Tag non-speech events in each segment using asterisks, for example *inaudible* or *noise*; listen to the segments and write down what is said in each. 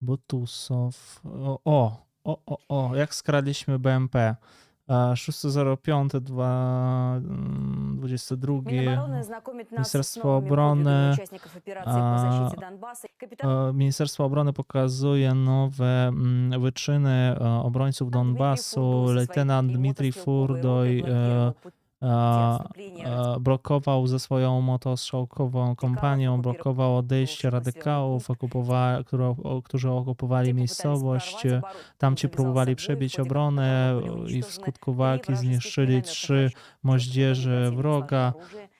Bo O, o, o, o, jak skradliśmy BMP. 6.05.22 mm, Ministerstwo Obrony Ministerstwo Obrony pokazuje nowe mm, wyczyny e, obrońców Donbasu. Lejtenant Dmitrij Furdoj blokował ze swoją motostrzałkową kompanią, blokował odejście radykałów, okupowa- o- którzy okupowali miejscowość. Tamci próbowali przebić obronę i w skutku walki zniszczyli trzy moździerze wroga,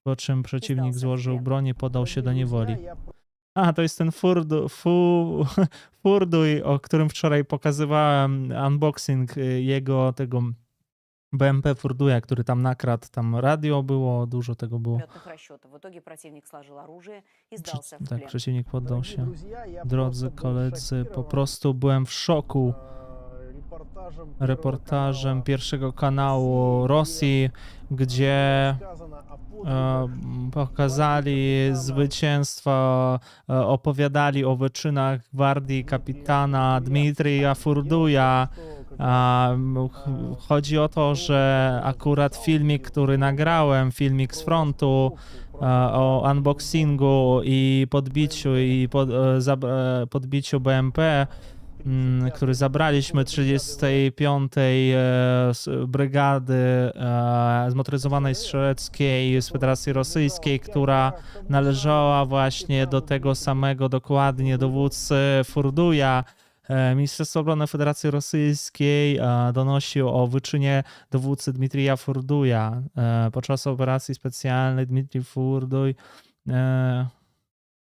po czym przeciwnik złożył broń i podał się do niewoli. A, to jest ten furdu, fu, *laughs* Furduj, o którym wczoraj pokazywałem unboxing y, jego tego BMP Furduja, który tam nakradł, tam radio było, dużo tego było. Tak, przeciwnik poddał się. Drodzy koledzy, po prostu byłem w szoku reportażem pierwszego kanału Rosji, gdzie e, pokazali zwycięstwo, e, opowiadali o wyczynach gwardii kapitana Dmitrija Furduja. Chodzi o to, że akurat filmik, który nagrałem, filmik z frontu, e, o unboxingu i podbiciu i pod, podbiciu BMP który zabraliśmy 35. e, Brygady e, Zmotoryzowanej Strzeleckiej z Federacji Rosyjskiej, która należała właśnie do tego samego dokładnie dowódcy Furduja. E, Ministerstwo Obrony Federacji Rosyjskiej donosił o wyczynie dowódcy Dmitrija Furduja. Podczas operacji specjalnej Dmitrij Furduj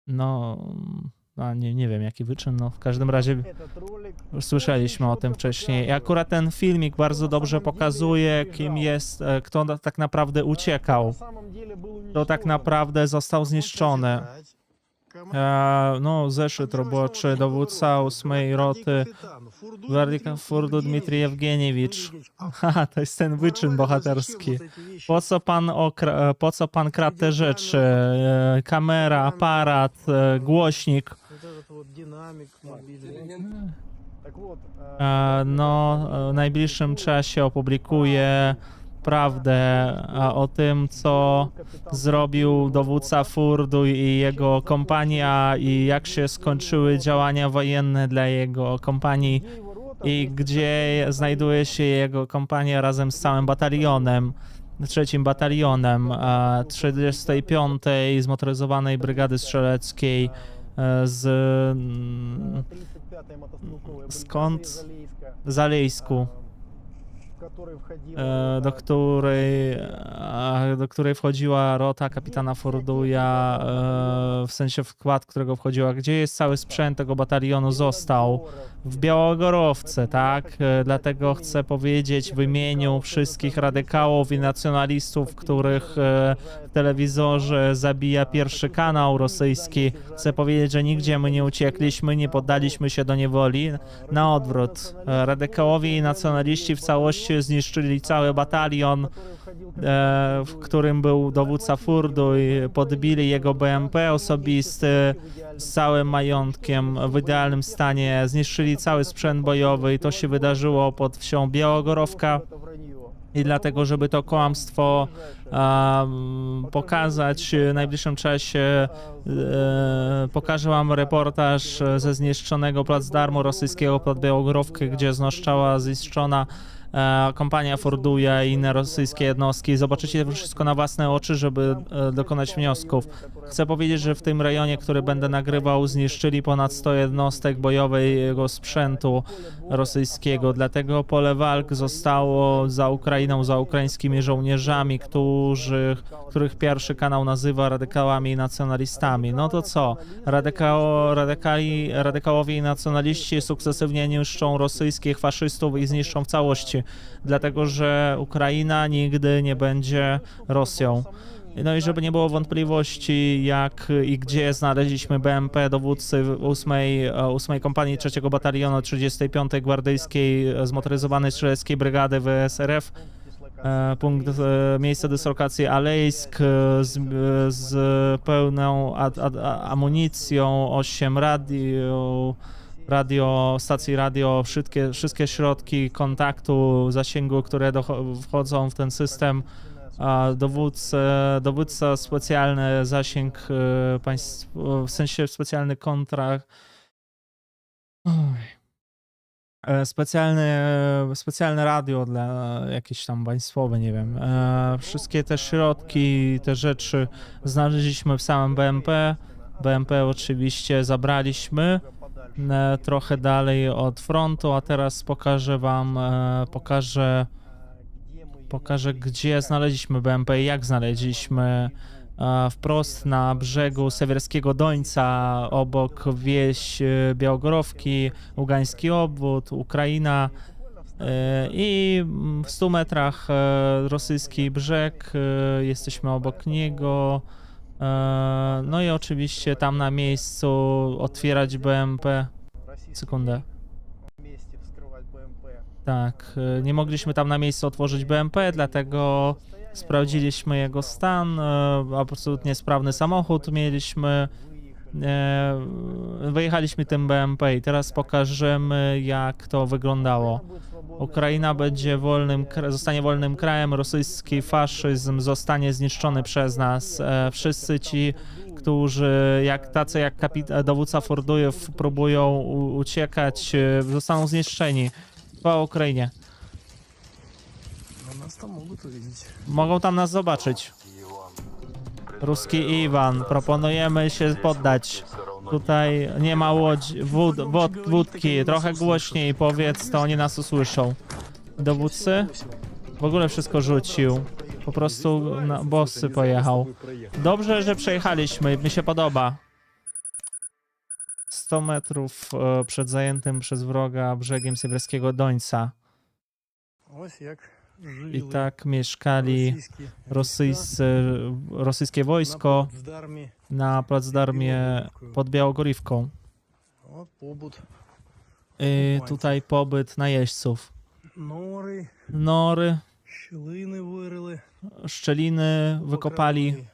no a nie, nie wiem jaki wyczyn, no w każdym razie słyszeliśmy o tym wcześniej. I akurat ten filmik bardzo dobrze pokazuje, kim jest, e, kto tak naprawdę uciekał. Kto tak naprawdę został zniszczony no, zeszyt roboczy dowódca 8 roty Wardikow Furdu Dmitrij Ewgeniewicz. *laughs* To jest ten wyczyn bohaterski. Po co pan, e, po co pan kradł te rzeczy? E, kamera, aparat, e, głośnik. No, w najbliższym czasie opublikuję prawdę o tym, co zrobił dowódca Furdu i jego kompania i jak się skończyły działania wojenne dla jego kompanii i gdzie znajduje się jego kompania razem z całym batalionem, trzecim batalionem 35. zmotoryzowanej brygady strzeleckiej e, z mm, skąd z Alejsku. E, do której, e, do której wchodziła rota kapitana Forduja, e, w sensie wkład, którego wchodziła. Gdzie jest cały sprzęt tego batalionu? Został w Białogorowce, tak? Dlatego chcę powiedzieć w imieniu wszystkich radykałów i nacjonalistów, których w telewizorze zabija pierwszy kanał rosyjski, chcę powiedzieć, że nigdzie my nie uciekliśmy, nie poddaliśmy się do niewoli. Na odwrót, radykałowie i nacjonaliści w całości momencie zniszczyli cały batalion, e, w którym był dowódca Furdu i podbili jego BMP osobisty z całym majątkiem w idealnym stanie. Zniszczyli cały sprzęt bojowy i to się wydarzyło pod wsią Białogorowka. I dlatego, żeby to kłamstwo pokazać w najbliższym czasie, e, pokażę wam reportaż ze zniszczonego placdarmu rosyjskiego pod Białogorowkę, gdzie znoszczała zniszczona e, kompania Forduja i inne rosyjskie jednostki. Zobaczycie to wszystko na własne oczy, żeby e, dokonać wniosków. Chcę powiedzieć, że w tym rejonie, który będę nagrywał, zniszczyli ponad 100 jednostek bojowego sprzętu rosyjskiego. Dlatego pole walk zostało za Ukrainą, za ukraińskimi żołnierzami, którzy, których pierwszy kanał nazywa radykałami i nacjonalistami. No to co? Radykało, radykali, radykałowie i nacjonaliści sukcesywnie niszczą rosyjskich faszystów i zniszczą w całości, dlatego że Ukraina nigdy nie będzie Rosją. No i żeby nie było wątpliwości, jak i gdzie znaleźliśmy BMP dowódcy 8, 8 Kompanii 3 Batalionu 35 Gwardyjskiej Zmotoryzowanej Strzeleckiej Brygady WSRF. E, punkt, e, miejsce dyslokacji Alejsk e, z, z pełną amunicją, 8 radio, radio, stacji radio, wszystkie, wszystkie środki kontaktu, zasięgu, które docho- wchodzą w ten system. Dowódca, dowódca specjalny zasięg państw, w sensie specjalny kontrakt. Oj. E, Specjalne, specjalne radio dla jakieś tam państwowe, nie wiem. E, Wszystkie te środki, te rzeczy znaleźliśmy w samym BMP. BMP oczywiście zabraliśmy e, trochę dalej od frontu, a teraz pokażę wam, e, pokażę, pokażę gdzie znaleźliśmy BMP i jak znaleźliśmy e, wprost na brzegu Sewerskiego Dońca, obok wieś e, Białogorowki, Ugański Obwód, Ukraina e, i w 100 metrach e, rosyjski brzeg, jesteśmy obok niego. No i oczywiście tam na miejscu otwierać BMP. Sekundę. Tak, nie mogliśmy tam na miejscu otworzyć BMP, dlatego sprawdziliśmy jego stan. e, Absolutnie sprawny samochód mieliśmy. e, Wyjechaliśmy tym BMP i teraz pokażemy, jak to wyglądało. Ukraina będzie wolnym, zostanie wolnym krajem, rosyjski faszyzm zostanie zniszczony przez nas. E, Wszyscy ci, którzy, jak tacy jak kapit- dowódca Fordujew, próbują uciekać, zostaną zniszczeni. Po Ukrainie. Но нас там могут увидеть. Mogą tam nas zobaczyć. Ruski Iwan, proponujemy się poddać. Tutaj nie ma łodzi, wód, wód, wódki, trochę głośniej powiedz, to oni nas usłyszą. Dowódcy w ogóle wszystko rzucił. Po prostu na bossy pojechał. Dobrze, że przejechaliśmy, mi się podoba. 100 metrów e, przed zajętym przez wroga brzegiem Sybirskiego Dońca. Ось як i tak mieszkali rosyjscy, rosyjskie wojsko na placdarmie pod Białogorivką. I y, tutaj pobyt najeźdźców. Nory, szczeliny wykopali,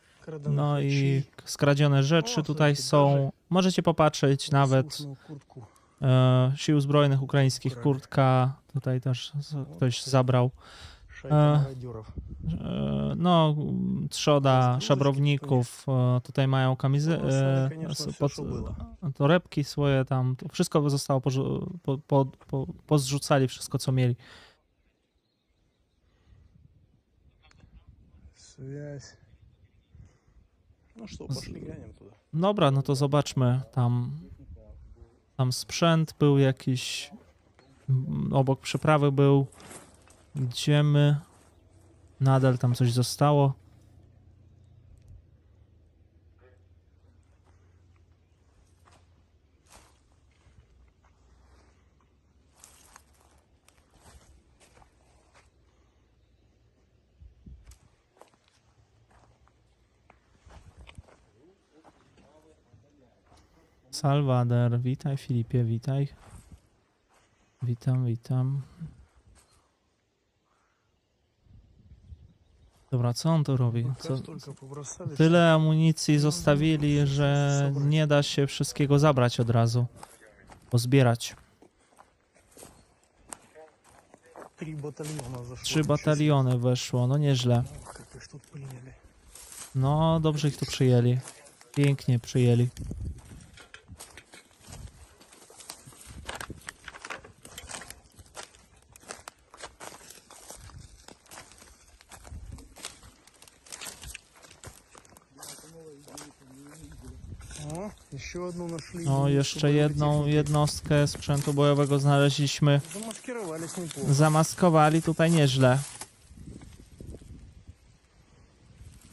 no i skradzione rzeczy tutaj są. Możecie popatrzeć nawet e, sił zbrojnych ukraińskich, kurtka. Tutaj też ktoś zabrał. Шайка Е. мародеров. E, no, trzoda szabrowników, e, tutaj mają kamizy, e, s- pod, torebki swoje tam, to wszystko zostało, porzu- po, po, po, pozrzucali wszystko co mieli. Связь. Ну что, пошли глянем туда. Dobra, no to zobaczmy tam. Tam sprzęt był jakiś. mm, Obok przeprawy był. Idziemy. Nadal tam coś zostało. Salwader, witaj Filipie, witaj. Witam, witam. Dobra, co on tu robi? Co? Tyle amunicji zostawili, że nie da się wszystkiego zabrać od razu. Pozbierać. Trzy bataliony weszło, no nieźle. No, dobrze ich tu przyjęli. Pięknie przyjęli. Jeszcze jedną naszli. No, jeszcze jedną jednostkę sprzętu bojowego znaleźliśmy. Zamaskowali tutaj nieźle.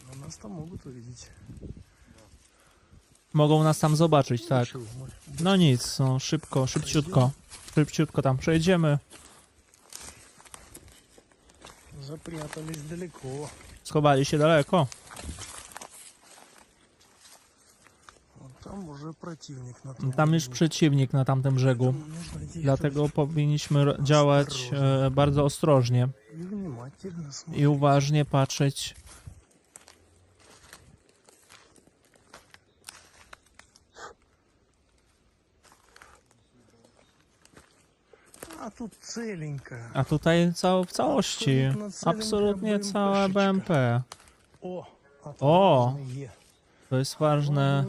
No, nas tam mogą tu widzieć. Mogą nas tam zobaczyć, tak. No nic, no, szybko, szybciutko. Szybciutko tam przejdziemy. Zaprijatali daleko. Schowali się daleko. Tam już przeciwnik na tamtym brzegu. Dlatego powinniśmy działać e, bardzo ostrożnie i uważnie patrzeć. A tutaj cał, w całości, absolutnie całe BMP. O, to jest ważne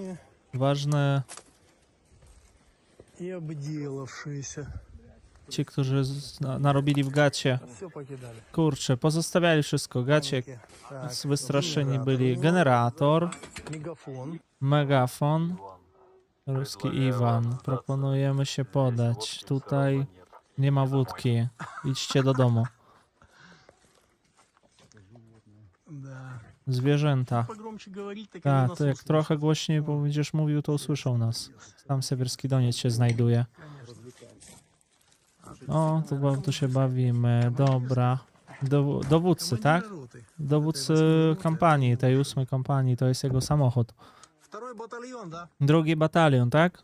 ważne. Ci, którzy narobili w gacie. Kurczę, pozostawiali wszystko. Gacie wystraszeni byli. Generator. Megafon. Ruski Iwan. Proponujemy się podać. Tutaj nie ma wódki. Idźcie do domu. Zwierzęta. Tak, to jak trochę głośniej będziesz mówił, to usłyszą nas. Tam Sewierski Doniec się znajduje. No, o, tu, tu się bawimy. Dobra. Do, dowódcy, tak? Dowódcy kampanii, tej ósmej kampanii, to jest jego samochód. Drugi batalion, tak?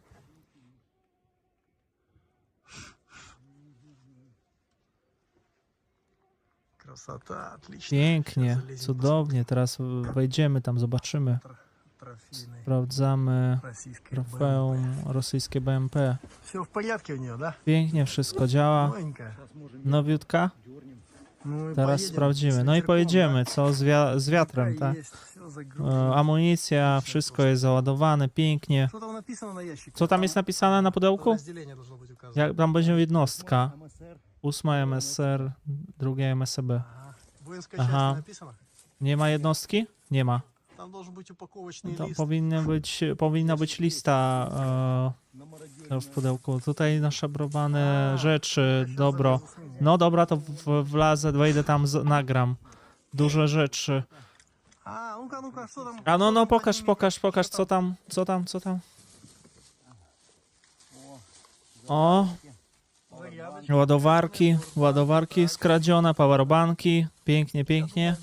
Pięknie, cudownie. Teraz wejdziemy tam, zobaczymy. Sprawdzamy trofeum rosyjskie BMP. Pięknie wszystko działa. Nowiutka? Teraz sprawdzimy. No i pojedziemy, co z, z wiatrem, tak? E, amunicja, wszystko jest załadowane, pięknie. Co tam jest napisane na pudełku? Jak tam będzie jednostka? Ósma MSR, drugie MSB. Ага. Воинская Ага. часть написано? Nie ma jednostki? Nie ma. Там должен быть упаковочный To лист. powinny być, powinna być lista e, w pudełku. Tutaj naszabrowane rzeczy, Сейчас dobro. залезу с ними. No dobra, to w, wlazę, wejdę tam, z, nagram. Duże rzeczy. А, ну-ка, ну-ка, что там? A no, что no там pokaż, поднимите? pokaż, pokaż, co tam, co tam, co tam. O, Зарядочка. Ładowarki, ładowarki skradzione, powerbanki. Pięknie, pięknie.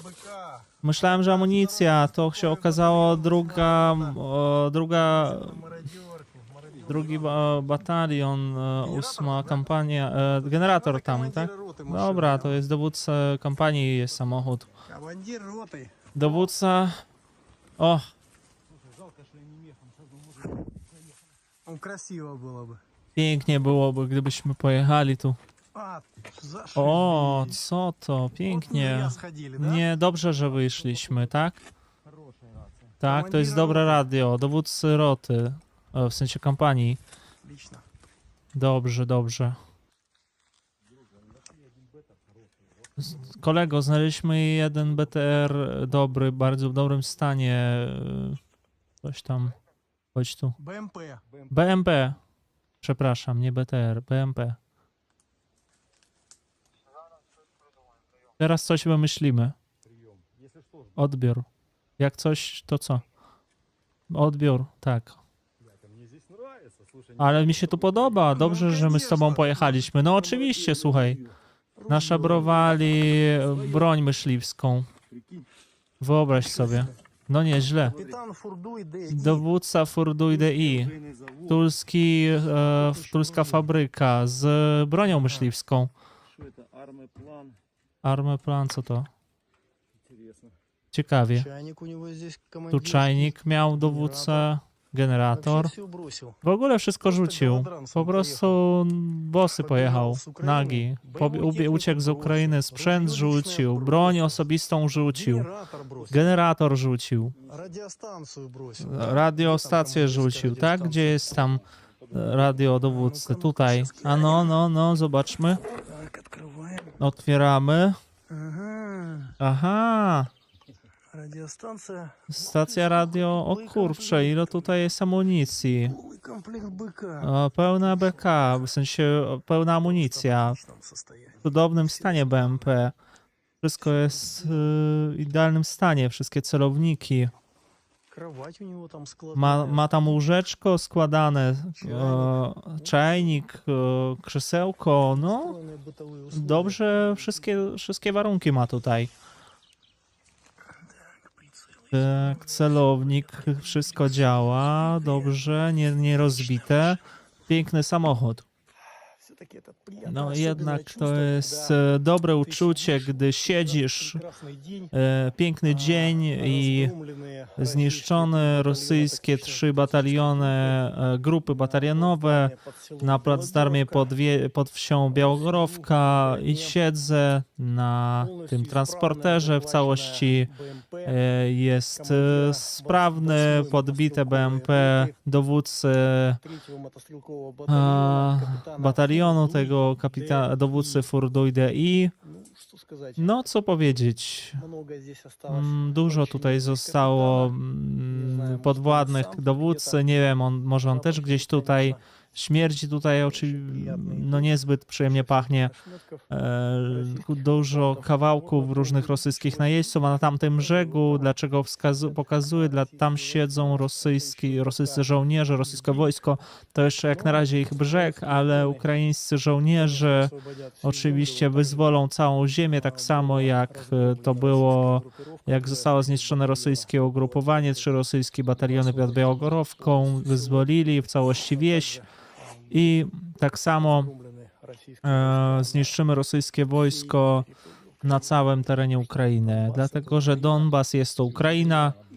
Myślałem, że amunicja, to się okazało druga, druga, drugi batalion, e, ósma kampania, e, generator tam, tak? Dobra, to jest dowódca kampanii, jest samochód. Dowódca, o! On krasiwo byłoby. Pięknie byłoby, gdybyśmy pojechali tu. O, co to? Pięknie. Nie, dobrze, że wyszliśmy, tak? Tak, to jest dobre radio. Dowódcy roty. E, w sensie kampanii. Dobrze, dobrze. Kolego, znaleźliśmy jeden BTR dobry, bardzo w dobrym stanie. E, coś tam. Chodź tu. BMP. BMP. Przepraszam, nie BTR, BMP. Teraz coś wymyślimy. Odbiór. Jak coś, to co? Odbiór, tak. Ale mi się tu podoba. Dobrze, że my z tobą pojechaliśmy. No oczywiście, słuchaj. Naszabrowali broń myśliwską. Wyobraź sobie. No nieźle. Dowódca Furduide I. Tulski, e, tulska fabryka z bronią myśliwską. Armę plan, co to? Ciekawie. Tu czajnik miał dowódcę generator. W ogóle wszystko rzucił. Po prostu bosy pojechał, nagi. Pobie, uciekł z Ukrainy, sprzęt rzucił, broń osobistą rzucił, generator rzucił, radiostację rzucił, tak? Gdzie jest tam e, radiodowódcy? Tutaj. A no, no, no, zobaczmy. Otwieramy. Aha. Stacja radio, o kurcze, ile tutaj jest amunicji. Pełna BK, w sensie pełna amunicja. W podobnym stanie BMP. Wszystko jest w idealnym stanie, wszystkie celowniki. Ma, ma tam łóżeczko składane, e, czajnik, e, krzesełko, no dobrze wszystkie, wszystkie warunki ma tutaj. Tak, celownik, wszystko działa, dobrze, nie, nie rozbite. Piękny samochód. No jednak to jest e, dobre uczucie, gdy siedzisz, e, piękny dzień i zniszczone rosyjskie trzy bataliony, e, grupy batalionowe. na placdarmie pod, wie, pod wsią Białogorowka i siedzę na tym transporterze w całości jest sprawny, podbite BMP dowódcy batalionu Zabroniono tego kapitana, dowódcę i no co powiedzieć, mm, dużo tutaj zostało mm, podwładnych dowódcy, nie wiem, on, może on też gdzieś tutaj śmierdzi tutaj oczywiście, no niezbyt przyjemnie pachnie. E, dużo kawałków różnych rosyjskich najeźdźców, a na tamtym brzegu, dlaczego pokazuję, dla, tam siedzą rosyjski, rosyjscy żołnierze, rosyjskie wojsko, to jeszcze jak na razie ich brzeg, ale ukraińscy żołnierze oczywiście wyzwolą całą ziemię, tak samo jak e, to było, jak zostało zniszczone rosyjskie ugrupowanie, trzy rosyjskie bataliony pod Białogorowką, wyzwolili w całości wieś i tak samo e, zniszczymy rosyjskie wojsko na całym terenie Ukrainy, dlatego że Donbas jest to Ukraina